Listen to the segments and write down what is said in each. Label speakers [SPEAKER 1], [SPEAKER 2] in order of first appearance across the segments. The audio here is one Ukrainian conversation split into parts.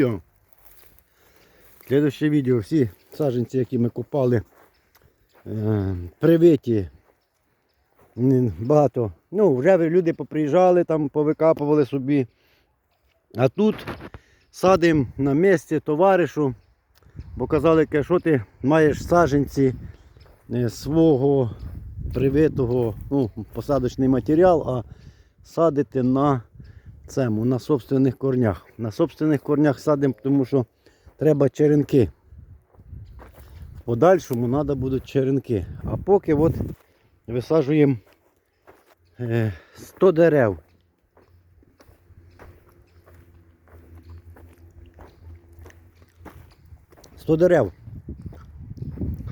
[SPEAKER 1] відео. Слідуще відео. Всі саджанці, які ми купали, е, привиті. Багато. Ну, вже люди поприїжджали, там, повикапували собі. А тут садимо на місці товаришу, бо казали, що ти маєш саджанці е, свого привитого, ну, посадочний матеріал, а садити на цьому, на собственних корнях. На собственних корнях садимо, тому що треба черенки. В подальшому треба будуть черенки. А поки от висаджуємо е, 100 дерев. Сто дерев.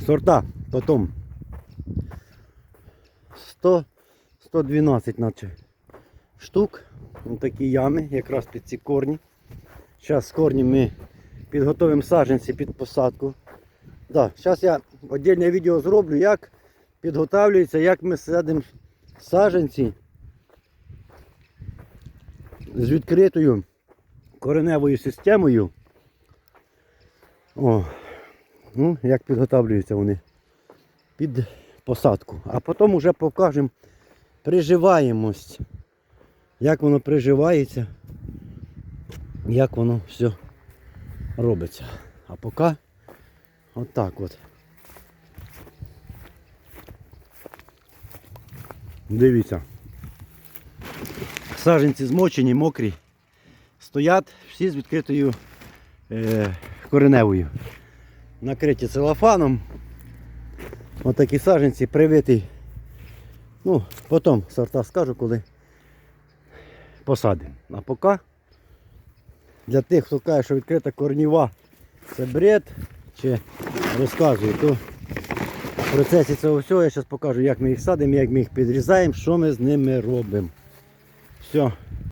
[SPEAKER 1] Сорта потом. 100, 112 наче штук. Ось такі ями, якраз під ці корні. Зараз корні ми підготуємо саджанці під посадку. Зараз я віддільне відео зроблю, як підготовлюється, як ми садимо саджанці з відкритою кореневою системою. Ну, як підготовлюються вони під посадку. А потім вже покажемо приживаємость як воно приживається, як воно все робиться. А поки отак от. Дивіться. Саженці змочені, мокрі, стоять всі з відкритою е, кореневою. Накриті целофаном. Отакі саженці привитий. Ну, потім сорта скажу, коли посадимо. А поки для тих, хто каже, що відкрита корніва це бред, чи розказую, то в процесі цього всього я зараз покажу, як ми їх садимо, як ми їх підрізаємо, що ми з ними робимо. Все,